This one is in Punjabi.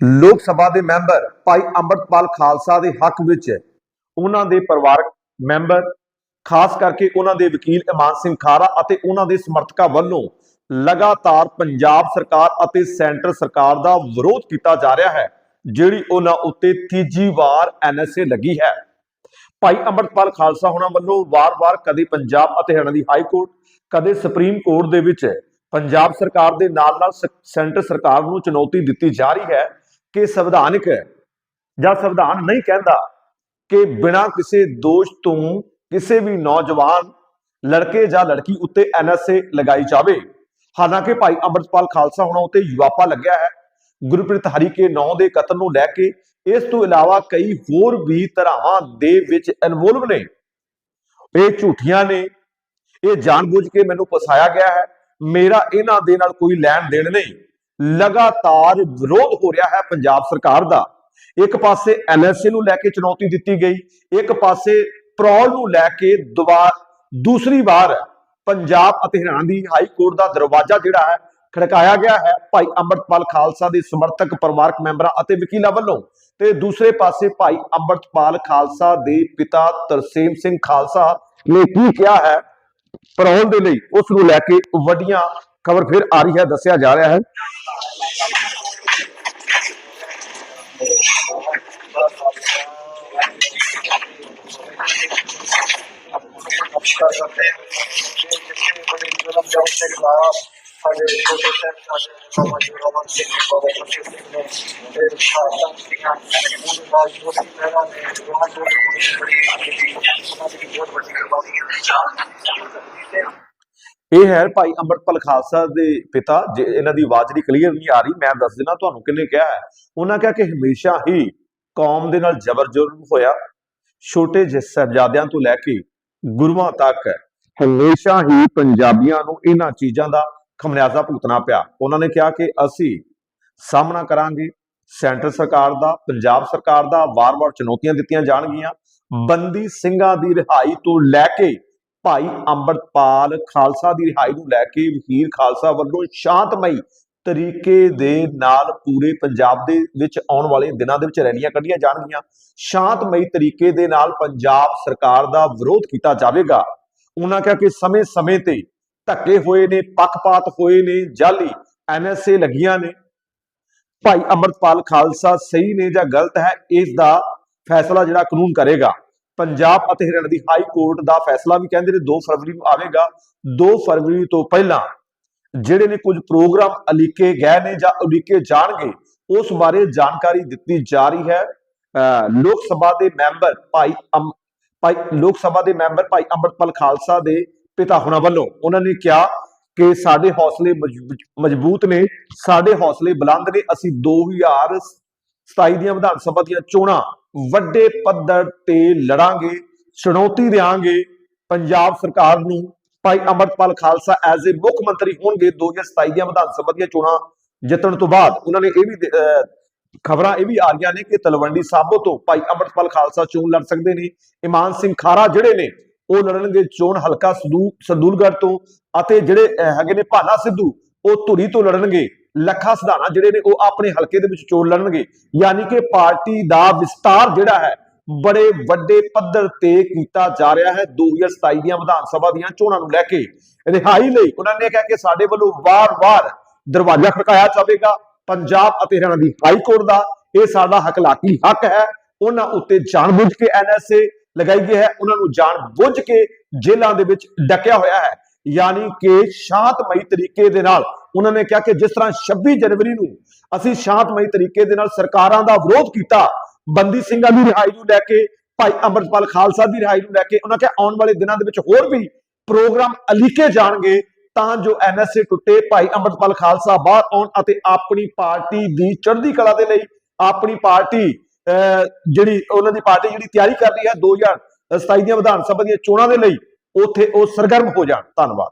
ਲੋਕ ਸਭਾ ਦੇ ਮੈਂਬਰ ਭਾਈ ਅੰਮ੍ਰਿਤਪਾਲ ਖਾਲਸਾ ਦੇ ਹੱਕ ਵਿੱਚ ਉਹਨਾਂ ਦੇ ਪਰਿਵਾਰਕ ਮੈਂਬਰ, ਖਾਸ ਕਰਕੇ ਉਹਨਾਂ ਦੇ ਵਕੀਲ ਇਮਾਨ ਸਿੰਘ ਖਾਰਾ ਅਤੇ ਉਹਨਾਂ ਦੇ ਸਮਰਥਕਾਂ ਵੱਲੋਂ ਲਗਾਤਾਰ ਪੰਜਾਬ ਸਰਕਾਰ ਅਤੇ ਸੈਂਟਰ ਸਰਕਾਰ ਦਾ ਵਿਰੋਧ ਕੀਤਾ ਜਾ ਰਿਹਾ ਹੈ, ਜਿਹੜੀ ਉਹਨਾਂ ਉੱਤੇ ਤੀਜੀ ਵਾਰ ਐਨਐਸਏ ਲੱਗੀ ਹੈ। ਭਾਈ ਅੰਮ੍ਰਿਤਪਾਲ ਖਾਲਸਾ ਹੋਣਾ ਵੱਲੋਂ ਵਾਰ-ਵਾਰ ਕਦੇ ਪੰਜਾਬ ਅਤੇ ਹਰਿਆਣਾ ਦੀ ਹਾਈ ਕੋਰਟ, ਕਦੇ ਸੁਪਰੀਮ ਕੋਰਟ ਦੇ ਵਿੱਚ ਪੰਜਾਬ ਸਰਕਾਰ ਦੇ ਨਾਲ-ਨਾਲ ਸੈਂਟਰ ਸਰਕਾਰ ਨੂੰ ਚੁਣੌਤੀ ਦਿੱਤੀ ਜਾ ਰਹੀ ਹੈ। ਕਿ ਸੰਵਿਧਾਨਕ ਜਾਂ ਸੰਵਿਧਾਨ ਨਹੀਂ ਕਹਿੰਦਾ ਕਿ ਬਿਨਾਂ ਕਿਸੇ ਦੋਸ਼ ਤੋਂ ਕਿਸੇ ਵੀ ਨੌਜਵਾਨ, ਲੜਕੇ ਜਾਂ ਲੜਕੀ ਉੱਤੇ ਐਨਐਸਏ ਲਗਾਈ ਜਾਵੇ। ਹਾਲਾਂਕਿ ਭਾਈ ਅੰਮ੍ਰਿਤਪਾਲ ਖਾਲਸਾ ਹੋਣਾ ਉੱਤੇ ਯੁਵਾਪਾ ਲੱਗਿਆ ਹੈ। ਗੁਰਪ੍ਰੀਤ ਹਰੀ ਕੇ ਨੌ ਦੇ ਕਤਲ ਨੂੰ ਲੈ ਕੇ ਇਸ ਤੋਂ ਇਲਾਵਾ ਕਈ ਹੋਰ ਵੀ ਧਰਾਵਾਂ ਦੇ ਵਿੱਚ ਇਨਵੋਲਵ ਨੇ। ਇਹ ਝੂਠੀਆਂ ਨੇ। ਇਹ ਜਾਣਬੁੱਝ ਕੇ ਮੈਨੂੰ ਫਸਾਇਆ ਗਿਆ ਹੈ। ਮੇਰਾ ਇਹਨਾਂ ਦੇ ਨਾਲ ਕੋਈ ਲੈਣ ਦੇਣ ਨਹੀਂ। ਲਗਾਤਾਰ ਵਿਰੋਧ ਹੋ ਰਿਹਾ ਹੈ ਪੰਜਾਬ ਸਰਕਾਰ ਦਾ। ਇੱਕ ਪਾਸੇ ਐਨਐਸਏ ਨੂੰ ਲੈ ਕੇ ਚੁਣੌਤੀ ਦਿੱਤੀ ਗਈ, ਇੱਕ ਪਾਸੇ ਪ੍ਰੋਲ ਨੂੰ ਲੈ ਕੇ ਦੁਬਾਰਾ ਦੂਸਰੀ ਵਾਰ ਪੰਜਾਬ ਅਤੇ ਹਰਿਆਣਾ ਦੀ ਹਾਈ ਕੋਰਟ ਦਾ ਦਰਵਾਜ਼ਾ ਜਿਹੜਾ ਹੈ, ਖੜਕਾਇਆ ਗਿਆ ਹੈ। ਭਾਈ ਅੰਮ੍ਰਿਤਪਾਲ ਖਾਲਸਾ ਦੇ ਸਮਰਥਕ ਪਰਿਵਾਰਕ ਮੈਂਬਰਾਂ ਅਤੇ ਵਕੀਲਾਂ ਵੱਲੋਂ ਤੇ ਦੂਸਰੇ ਪਾਸੇ ਭਾਈ ਅੰਮ੍ਰਿਤਪਾਲ ਖਾਲਸਾ ਦੇ ਪਿਤਾ ਤਰਸੇਮ ਸਿੰਘ ਖਾਲਸਾ ਨੇ ਕੀ ਕਿਹਾ ਹੈ, ਪਰੌਲ ਦੇ ਲਈ ਉਸ ਨੂੰ ਲੈ ਕੇ ਵੱਡੀਆਂ ਖਬਰ ਫਿਰ ਆ ਰਹੀ ਹੈ, ਦੱਸਿਆ ਜਾ ਰਿਹਾ ਹੈ। जो बड़ी हमारी बहुत बड़ी कुर्बानी है ਇਹ ਹੈ ਭਾਈ ਅੰਮ੍ਰਿਤਪਾਲ ਖਾਲਸਾ ਦੇ ਪਿਤਾ ਜੇ ਇਹਨਾਂ ਦੀ ਆਵਾਜ਼ ਜਿਹੜੀ ਕਲੀਅਰ ਨਹੀਂ ਆ ਰਹੀ ਮੈਂ ਦੱਸ ਦਿਨਾ ਤੁਹਾਨੂੰ ਕਿੰਨੇ ਕਿਹਾ ਹੈ ਉਹਨਾਂ ਕਿਹਾ ਕਿ ਹਮੇਸ਼ਾ ਹੀ ਕੌਮ ਦੇ ਨਾਲ ਜ਼ਬਰ ਜ਼ੁਲਮ ਹੋਇਆ ਛੋਟੇ ਜਿਹੇ ਸਾਹਿਬਜ਼ਾਦਿਆਂ ਤੋਂ ਲੈ ਕੇ ਗੁਰੂਆਂ ਤੱਕ ਹਮੇਸ਼ਾ ਹੀ ਪੰਜਾਬੀਆਂ ਨੂੰ ਇਹਨਾਂ ਚੀਜ਼ਾਂ ਦਾ ਖਮਿਆਜ਼ਾ ਭੁਗਤਣਾ ਪਿਆ। ਉਹਨਾਂ ਨੇ ਕਿਹਾ ਕਿ ਅਸੀਂ ਸਾਹਮਣਾ ਕਰਾਂਗੇ ਸੈਂਟਰ ਸਰਕਾਰ ਦਾ ਪੰਜਾਬ ਸਰਕਾਰ ਦਾ ਵਾਰ-ਵਾਰ ਚੁਣੌਤੀਆਂ ਦਿੱਤੀਆਂ ਜਾਣਗੀਆਂ। ਬੰਦੀ ਸਿੰਘਾਂ ਦੀ ਰਿਹਾਈ ਤੋਂ ਲੈ ਕੇ ਭਾਈ ਅੰਮ੍ਰਿਤਪਾਲ ਖਾਲਸਾ ਦੀ ਰਿਹਾਈ ਨੂੰ ਲੈ ਕੇ ਵਕੀਲ ਖਾਲਸਾ ਵੱਲੋਂ ਸ਼ਾਂਤਮਈ ਤਰੀਕੇ ਦੇ ਨਾਲ ਪੂਰੇ ਪੰਜਾਬ ਦੇ ਵਿੱਚ ਆਉਣ ਵਾਲੇ ਦਿਨਾਂ ਦੇ ਵਿੱਚ ਰੈਲੀਆਂ ਕੱਢੀਆਂ ਜਾਣਗੀਆਂ। ਸ਼ਾਂਤਮਈ ਤਰੀਕੇ ਦੇ ਨਾਲ ਪੰਜਾਬ ਸਰਕਾਰ ਦਾ ਵਿਰੋਧ ਕੀਤਾ ਜਾਵੇਗਾ। ਉਹਨਾਂ ਕਿਹਾ ਕਿ ਸਮੇਂ-ਸਮੇਂ ਤੇ ਧੱਕੇ ਹੋਏ ਨੇ, ਪੱਖਪਾਤ ਹੋਏ ਨੇ, ਜਾਲੀ ਐਨਐਸਏ ਲੱਗੀਆਂ ਨੇ। ਭਾਈ ਅੰਮ੍ਰਿਤਪਾਲ ਖਾਲਸਾ ਸਹੀ ਨੇ ਜਾਂ ਗਲਤ ਹੈ, ਇਸ ਦਾ ਫੈਸਲਾ ਜਿਹੜਾ ਕਾਨੂੰਨ ਕਰੇਗਾ। ਪੰਜਾਬ ਅਤੇ ਹਰਿਆਣਾ ਦੀ ਹਾਈ ਕੋਰਟ ਦਾ ਫੈਸਲਾ ਵੀ ਕਹਿੰਦੇ ਨੇ 2 ਫਰਵਰੀ ਨੂੰ ਆਵੇਗਾ। 2 ਫਰਵਰੀ ਤੋਂ ਪਹਿਲਾਂ ਜਿਹੜੇ ਨੇ ਕੁਝ ਪ੍ਰੋਗਰਾਮ ਅਲੀਕੇ ਗਏ ਨੇ ਜਾਂ ਉਲੀਕੇ ਜਾਣਗੇ, ਉਸ ਬਾਰੇ ਜਾਣਕਾਰੀ ਦਿੱਤੀ ਜਾ ਰਹੀ ਹੈ। ਅਹ ਲੋਕ ਸਭਾ ਦੇ ਮੈਂਬਰ ਭਾਈ ਭਾਈ, ਲੋਕ ਸਭਾ ਦੇ ਮੈਂਬਰ ਭਾਈ ਅੰਮ੍ਰਿਤਪਾਲ ਖਾਲਸਾ ਦੇ ਪਿਤਾ ਹੁਣਾਂ ਵੱਲੋਂ ਉਹਨਾਂ ਨੇ ਕਿਹਾ ਕਿ ਸਾਡੇ ਹੌਸਲੇ ਮਜ਼ਬੂ- ਮਜ਼ਬੂਤ ਨੇ, ਸਾਡੇ ਹੌਸਲੇ ਬੁਲੰਦ ਨੇ। ਅਸੀਂ 2027 ਦੀਆਂ ਵਿਧਾਨ ਸਭਾ ਦੀਆਂ ਚੋਣਾਂ ਵੱਡੇ ਪੱਧਰ ਤੇ ਲੜਾਂਗੇ, ਚੁਣੌਤੀ ਦੇਾਂਗੇ ਪੰਜਾਬ ਸਰਕਾਰ ਨੂੰ ਭਾਈ ਅੰਮ੍ਰਿਤਪਾਲ ਖਾਲਸਾ ਐਜ਼ ਅ ਮੁੱਖ ਮੰਤਰੀ ਹੋਣਗੇ 2027 ਦੀਆਂ ਵਿਧਾਨ ਸਭਾ ਦੀਆਂ ਚੋਣਾਂ ਜਿੱਤਣ ਤੋਂ ਬਾਅਦ। ਉਹਨਾਂ ਨੇ ਇਹ ਵੀ ਖਬਰਾਂ ਇਹ ਵੀ ਆ ਰਹੀਆਂ ਨੇ ਕਿ ਤਲਵੰਡੀ ਸਾਬੋ ਤੋਂ ਭਾਈ ਅੰਮ੍ਰਿਤਪਾਲ ਖਾਲਸਾ ਚੋਣ ਲੜ ਸਕਦੇ ਨੇ। ਇਮਾਨ ਸਿੰਘ ਖਾਰਾ ਜਿਹੜੇ ਨੇ, ਉਹ ਲੜਨਗੇ ਚੋਣ ਹਲਕਾ ਸਦੂ ਸੰਦੂਲਗੜ੍ਹ ਤੋਂ ਅਤੇ ਜਿਹੜੇ ਹੈਗੇ ਨੇ ਭਾਨਾ ਸਿੱਧੂ, ਉਹ ਧੁਰੀ ਤੋਂ ਲੜਨਗੇ। ਲੱਖਾ ਸਿਧਾਣਾ ਜਿਹੜੇ ਨੇ, ਉਹ ਆਪਣੇ ਹਲਕੇ ਦੇ ਵਿੱਚ ਚੋਣ ਲੜਨਗੇ। ਯਾਨੀ ਕਿ ਪਾਰਟੀ ਦਾ ਵਿਸਤਾਰ ਜਿਹੜਾ ਹੈ ਬੜੇ ਵੱਡੇ ਪੱਧਰ ਤੇ ਕੀਤਾ ਜਾ ਰਿਹਾ ਹੈ 2027 ਦੀਆਂ ਵਿਧਾਨ ਸਭਾ ਦੀਆਂ ਚੋਣਾਂ ਨੂੰ ਲੈ ਕੇ। ਰਿਹਾਈ ਲਈ ਉਹਨਾਂ ਨੇ ਕਿਹਾ ਕਿ ਸਾਡੇ ਵੱਲੋਂ ਵਾਰ-ਵਾਰ ਦਰਵਾਜ਼ਾ ਖੜਕਾਇਆ ਜਾਵੇਗਾ। ਪੰਜਾਬ ਅਤੇ ਹਰਿਆਣਾ ਦੀ ਹਾਈ ਕੋਰਟ ਦਾ ਇਹ ਸਾਡਾ ਹਕਲਾਕੀ ਹੱਕ ਹੈ। ਉਹਨਾਂ ਉੱਤੇ ਜਾਣਬੁੱਝ ਕੇ ਐਨਐਸਏ ਲਗਾਈ ਗਈ ਹੈ। ਉਹਨਾਂ ਨੂੰ ਜਾਣਬੁੱਝ ਕੇ ਜੇਲ੍ਹਾਂ ਦੇ ਵਿੱਚ ਡੱਕਿਆ ਹੋਇਆ ਹੈ। ਯਾਨੀ ਕਿ ਸ਼ਾਂਤਮਈ ਤਰੀਕੇ ਦੇ ਨਾਲ ਉਹਨਾਂ ਨੇ ਕਿਹਾ ਕਿ ਜਿਸ ਤਰ੍ਹਾਂ 26 ਜਨਵਰੀ ਨੂੰ ਅਸੀਂ ਸ਼ਾਂਤਮਈ ਤਰੀਕੇ ਦੇ ਨਾਲ ਸਰਕਾਰਾਂ ਦਾ ਵਿਰੋਧ ਕੀਤਾ ਬੰਦੀ ਸਿੰਘਾਂ ਦੀ ਰਿਹਾਈ ਨੂੰ ਲੈ ਕੇ ਭਾਈ ਅੰਮ੍ਰਿਤਪਾਲ ਖਾਲਸਾ ਦੀ ਰਿਹਾਈ ਨੂੰ ਲੈ ਕੇ ਉਹਨਾਂ ਕਿਹਾ ਆਉਣ ਵਾਲੇ ਦਿਨਾਂ ਦੇ ਵਿੱਚ ਹੋਰ ਵੀ ਪ੍ਰੋਗਰਾਮ ਅਲੀਕੇ ਜਾਣਗੇ ਤਾਂ ਜੋ ਐਨਐਸਏ ਟੁੱਟੇ ਭਾਈ ਅੰਮ੍ਰਿਤਪਾਲ ਖਾਲਸਾ ਬਾਹਰ ਆਉਣ ਅਤੇ ਆਪਣੀ ਪਾਰਟੀ ਦੀ ਚੜ੍ਹਦੀ ਕਲਾ ਦੇ ਲਈ ਆਪਣੀ ਪਾਰਟੀ ਅਹ, ਜਿਹੜੀ ਉਹਨਾਂ ਦੀ ਪਾਰਟੀ ਜਿਹੜੀ ਤਿਆਰੀ ਕਰ ਰਹੀ ਹੈ 2027 ਦੀਆਂ ਵਿਧਾਨ ਸਭਾ ਦੀਆਂ ਚੋਣਾਂ ਦੇ ਲਈ ਉੱਥੇ ਉਹ ਸਰਗਰਮ ਹੋ ਜਾਣ। ਧੰਨਵਾਦ।